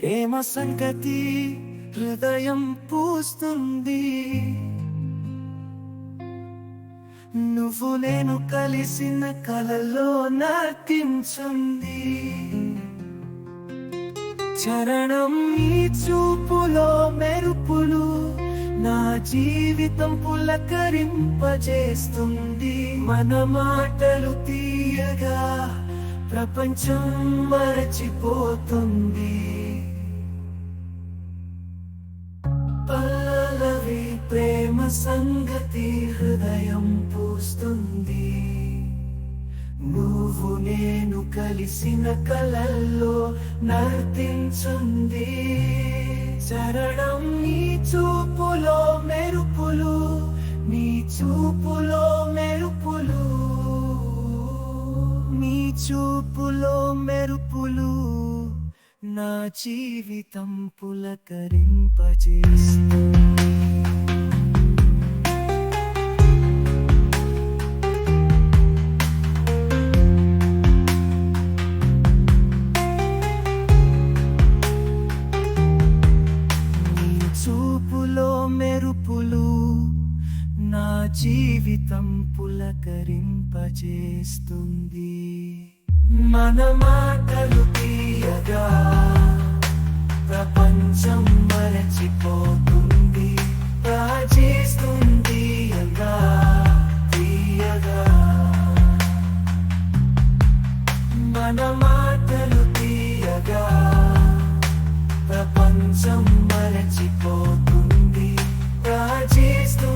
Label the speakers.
Speaker 1: ప్రేమ సంగతి హృదయం పూస్తుంది. నువ్వు నేను కలిసిన కలలో నర్తించుంది చరణం ఈ చూపులో మెరుపులు నా జీవితం పులకరింపజేస్తుంది. మన మాటలు తీయగా ప్రపంచం మరచిపోతుంది. కలిసిన కలల్లో నర్తించుంది. చరణం నీ చూపులో మెరుపులు నీ చూపులో మెరుపులు నీ చూపులో మెరుపులు నా జీవితం పులకరింపజేస్తూ జీవితం పులకరింపజేస్తుంది. మన మాటలు తీయగా ప్రపంచం మరచిపోతుంది. రాజేస్తుంది అగా తీయగా. మన మాటలు తీయగా ప్రపంచం మరచిపోతుంది. ప్రాచేస్తుంది